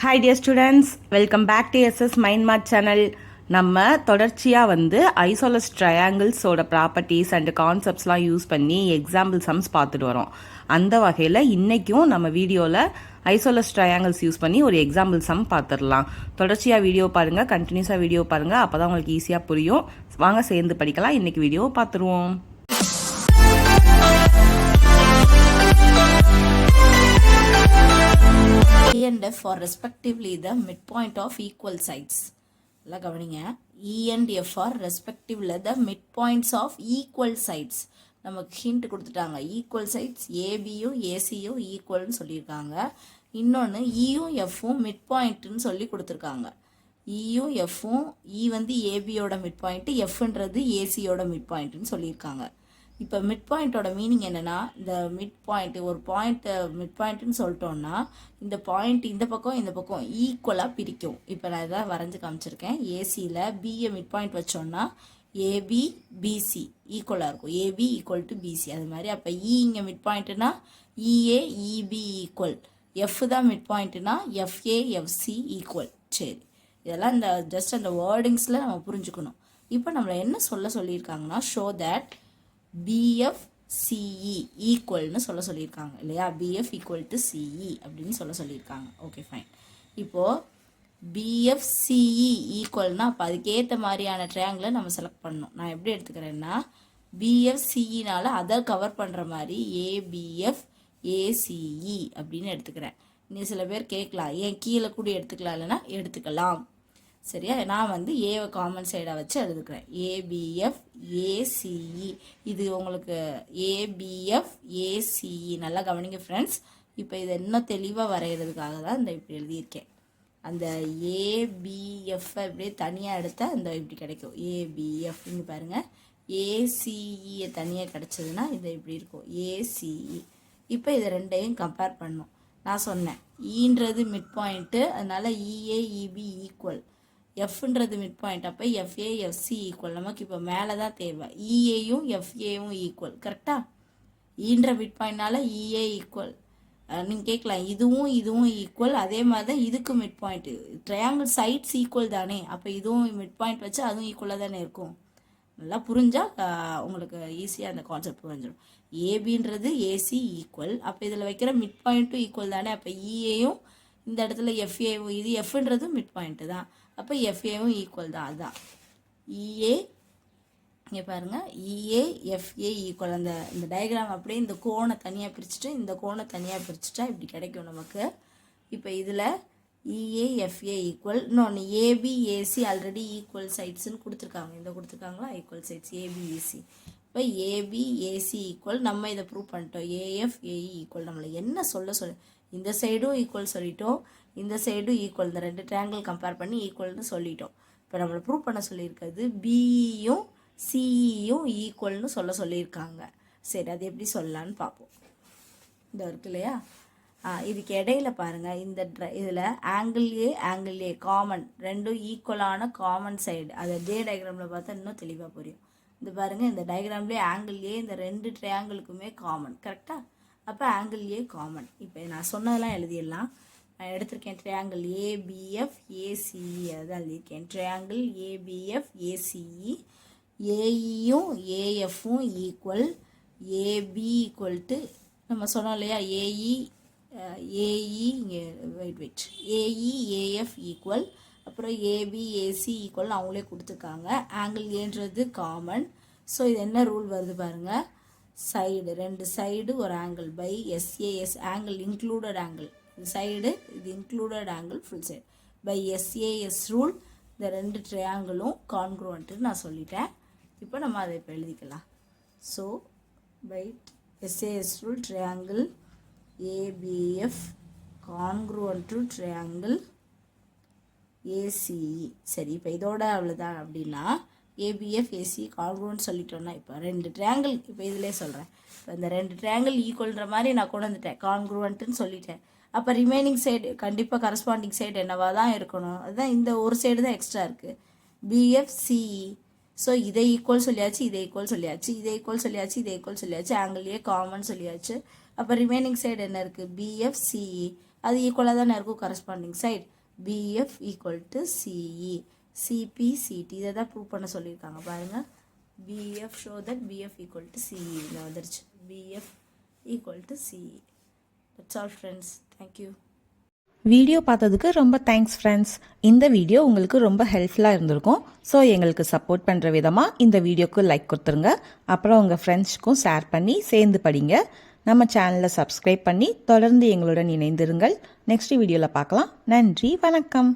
Hi dear students welcome back to SS mind mart channel நம்ம தொடர்ச்சியாக வந்து isosceles ட்ரையாங்கிள்ஸோட ப்ராப்பர்ட்டிஸ் அண்ட் கான்செப்ட்ஸ்லாம் யூஸ் பண்ணி எக்ஸாம்பிள் சம்ஸ் பார்த்துட்டு வரோம். அந்த வகையில் இன்றைக்கும் நம்ம வீடியோவில் ஐசோலஸ் ட்ரையாங்கிள்ஸ் யூஸ் பண்ணி ஒரு எக்ஸாம்பிள் சம் பார்த்துடலாம். தொடர்ச்சியாக வீடியோ பாருங்கள் கண்டினியூஸாக வீடியோ பாருங்கள் அப்போ தான் உங்களுக்கு ஈஸியாக புரியும். வாங்க சேர்ந்து படிக்கலாம். இன்றைக்கி வீடியோ பார்த்துருவோம். A and F are respectively the midpoint of equal sides. நல்லா கவனிங்க. E and F are respectively the midpoints of equal sides. நமக்கு ஹிண்ட் கொடுத்துட்டாங்க. ஈக்குவல் சைட்ஸ் ஏபியும் ஏசியும் ஈக்குவல்னு சொல்லியிருக்காங்க. இன்னொன்று இயும் e எஃப்பும் மிட் பாயிண்ட்னு சொல்லி கொடுத்துருக்காங்க. E இயும் எஃப்பும் இ e வந்து ஏபியோட மிட் பாயிண்ட் எஃப்ன்றது ஏசியோட மிட் பாயிண்ட்டுன்னு சொல்லியிருக்காங்க. இப்போ மிட் பாயிண்ட்டோட மீனிங் என்னென்னா இந்த மிட் பாயிண்ட் ஒரு பாயிண்ட்டை மிட் பாயிண்ட்னு சொல்லிட்டோம்னா இந்த பாயிண்ட் இந்த பக்கம் இந்த பக்கம் ஈக்குவலாக பிரிக்கும். இப்போ நான் இதான் வரைஞ்சு காமிச்சிருக்கேன். ஏசியில் பிஏ மிட் பாயிண்ட் வச்சோன்னா ஏபி பிசி ஈக்குவலாக இருக்கும். ஏபி ஈக்குவல் டு பிசி அது மாதிரி அப்போ இ இங்கே மிட் பாயிண்ட்டுனா இஏ இபி ஈக்குவல் எஃப் தான் மிட் பாயிண்ட்டுனா எஃப்ஏ எஃப்சி ஈக்குவல் சரி. இதெல்லாம் இந்த ஜஸ்ட் அந்த வேர்டிங்ஸில் நம்ம புரிஞ்சுக்கணும். இப்போ நம்மளை என்ன சொல்ல சொல்லியிருக்காங்கன்னா ஷோ தட் பிஎஃப் சிஇ ஈக்குவல்னு சொல்ல சொல்லியிருக்காங்க இல்லையா? பிஎஃப் ஈக்குவல் டு சிஇ அப்படின்னு சொல்ல சொல்லியிருக்காங்க. ஓகே ஃபைன் இப்போது பிஎஃப் சிஇ அப்போ அதுக்கேற்ற மாதிரியான ட்ரையாங்கிளை நம்ம செலக்ட் பண்ணணும். நான் எப்படி எடுத்துக்கிறேன்னா பிஎஃப்சிஇனால் அதை கவர் பண்ணுற மாதிரி ஏபிஎஃப் ஏசிஇ அப்படின்னு எடுத்துக்கிறேன். நீ சில பேர் கேட்கலாம் ஏன் கீழே கூட எடுத்துக்கலாம் இல்லைன்னா எடுத்துக்கலாம். சரியா? நான் வந்து ஏவை காமன் சைடாக வச்சு எழுதுக்கிறேன். APF ACE e. இது உங்களுக்கு ஏபிஎஃப் ஏசிஇ e. நல்லா கவனிங்க ஃப்ரெண்ட்ஸ் இப்போ இதை இன்னும் தெளிவாக வரைகிறதுக்காக தான் இந்த இப்படி எழுதியிருக்கேன். அந்த ஏபிஎஃப்பை இப்படியே தனியாக எடுத்தால் இந்த இப்படி கிடைக்கும். ஏபிஎஃப் இங்கே பாருங்கள் ஏசிஇயை e தனியாக கிடச்சதுன்னா இது இப்படி இருக்கும். ஏசிஇ இப்போ இதை ரெண்டையும் கம்பேர் பண்ணும் நான் சொன்னேன். ஈன்றது மிட் பாயிண்ட்டு அதனால் இஏ இபி ஈக்குவல் எஃப்ன்றது மிட் பாயிண்ட் அப்போ எஃப்ஏ எஃப்சி ஈக்குவல் நமக்கு இப்போ மேலே தான் தேவை இஏயும் எஃப்ஏவும் ஈக்குவல் கரெக்டாக ஈன்ற e மிட் பாயிண்ட்னால இஏ ஈக்குவல் நீங்கள் கேட்கலாம் இதுவும் இதுவும் ஈக்குவல் அதே மாதிரி தான் இதுக்கு mid point triangle sides equal தானே. அப்போ இதுவும் மிட் பாயிண்ட் வச்சு அதுவும் ஈக்குவலாக தானே இருக்கும். நல்லா புரிஞ்சால் உங்களுக்கு ஈஸியாக அந்த கான்செப்ட் புரிஞ்சிடும். ஏபின்றது ஏசி ஈக்குவல் அப்போ இதில் வைக்கிற மிட் பாயிண்ட்டும் ஈக்குவல் தானே. அப்போ இஏயும் இந்த இடத்துல எஃப்ஏவும் இது எஃப்ன்றதும் மிட் பாயிண்ட்டு தான். அப்போ எஃப்ஏவும் ஈக்குவல் தான் அதுதான் இஏ இங்கே பாருங்கள் இஏ எஃப்ஏ ஈக்குவல் அந்த இந்த டயக்ராம் அப்படியே இந்த கோணை தனியாக பிரிச்சுட்டு இந்த கோணை தனியாக பிரிச்சுட்டா இப்படி கிடைக்கும் நமக்கு. இப்போ இதில் இஏ எஃப்ஏ ஈக்குவல் இன்னொன்று ஏபிஏசி ஆல்ரெடி ஈக்குவல் சைட்ஸுன்னு கொடுத்துருக்காங்க. இந்த கொடுத்துருக்காங்களா? ஈக்குவல் சைட்ஸ் ஏபிஏசி இப்போ ஏபி ஏசி ஈக்குவல் நம்ம இதை ப்ரூவ் பண்ணிட்டோம். ஏஎஃப் ஏஇ ஈக்குவல் நம்மளை என்ன சொல்ல சொல்ல இந்த சைடும் ஈக்குவல் சொல்லிட்டோம். இந்த சைடும் ஈக்குவல் இந்த ரெண்டு ட்ரையாங்கிள் கம்பேர் பண்ணி ஈக்குவல்னு சொல்லிட்டோம். இப்போ நம்மளை ப்ரூவ் பண்ண சொல்லியிருக்கிறது பிஇயும் சிஇயும் ஈக்குவல்னு சொல்ல சொல்லியிருக்காங்க. சரி அது எப்படி சொல்லலான்னு பார்ப்போம். இந்த இருக்கு இல்லையா? ஆ இதுக்கு இடையில பாருங்கள் இந்த ட்ர இதில் angle A angle A common ரெண்டும் ஈக்குவலான காமன் சைடு அதை டே டயக்ராமில் பார்த்தா இன்னும் தெளிவாக புரியும். பாருங்கள் இந்த டயக்ராம்லேயே ஆங்கிள் ஏ இந்த ரெண்டு ட்ரையாங்கிளுக்குமே காமன் கரெக்டாக அப்போ ஆங்கிள் ஏ காமன் இப்போ நான் சொன்னதெல்லாம் எழுதிடலாம். நான் எடுத்திருக்கேன் ட்ரையாங்கிள் ஏபிஎஃப் ஏசிஇ அதான் எழுதியிருக்கேன். ட்ரையாங்கிள் ஏபிஎஃப் ஏசிஇ ஏஇயும் ஏஎஃப்பும் ஈக்குவல் ஏபி ஈக்குவல் டு நம்ம சொன்னோம் இல்லையா? ஏஇ ஏஇ இங்கே wait wait AE AF equal அப்புறம் ஏபி ஏசி ஈக்குவல் அவங்களே கொடுத்துருக்காங்க. ஆங்கிள் ஏன்றது காமன் ஸோ இது என்ன ரூல் வருது பாருங்கள் சைடு ரெண்டு சைடு ஒரு angle by SAS angle included angle இது சைடு இது included angle full side by SAS rule இந்த ரெண்டு ட்ரையாங்கிளும் கான்க்ரூவன்ட்டு நான் சொல்லிட்டேன். இப்போ நம்ம அதை இப்போ எழுதிக்கலாம். So by SAS rule triangle ABF congruent to triangle ACE சரி இப்போ இதோட அவ்வளோதான் அப்படின்னா ஏபிஎஃப் ஏசி கான்க்ரூவன் சொல்லிட்டோம்னா இப்போ ரெண்டு ட்ரையாங்கிள் இப்போ இதிலே சொல்கிறேன் இப்போ இந்த ரெண்டு ட்ரையாங்கிள் ஈக்குவல்ன்ற மாதிரி நான் கொண்டு வந்துட்டேன். கான்க்ரூவன்ட்டுன்னு சொல்லிட்டேன். அப்போ ரிமைனிங் சைடு கண்டிப்பாக கரஸ்பாண்டிங் சைடு என்னவாக தான் இருக்கணும்? அதுதான் இந்த ஒரு சைடு தான் எக்ஸ்ட்ரா இருக்குது பிஎஃப்சிஇ ஸோ இதை ஈக்குவல் சொல்லியாச்சு இதை ஈக்குவல் சொல்லியாச்சு இதை ஈக்குவல் சொல்லியாச்சு இதை ஈக்குவல் சொல்லியாச்சு ஆங்கிள் காமன் சொல்லியாச்சு. அப்போ ரிமைனிங் சைடு என்ன இருக்குது பிஎஃப்சிஇ அது ஈக்குவலாக தானே இருக்கும் corresponding side BF equal to CE CPCT இதை தான் ப்ரூவ் பண்ண சொல்லியிருக்காங்க. பாருங்கள் BF show that BF equal to CE வந்துருச்சு. BF equal to CE that's all friends thank you video பார்த்ததுக்கு ரொம்ப தேங்க்ஸ் ஃப்ரெண்ட்ஸ் இந்த வீடியோ உங்களுக்கு ரொம்ப ஹெல்ப்ஃபுல்லாக இருந்திருக்கும். ஸோ எங்களுக்கு சப்போர்ட் பண்ணுற விதமாக இந்த வீடியோக்கு லைக் கொடுத்துருங்க. அப்புறம் உங்கள் ஃப்ரெண்ட்ஸ்க்கும் ஷேர் பண்ணி சேர்ந்து படிங்க. நம்ம சேனலை சப்ஸ்கிரைப் பண்ணி தொடர்ந்து எங்களுடன் இணைந்திருங்கள். நெக்ஸ்ட் வீடியோவில் பார்க்கலாம். நன்றி வணக்கம்.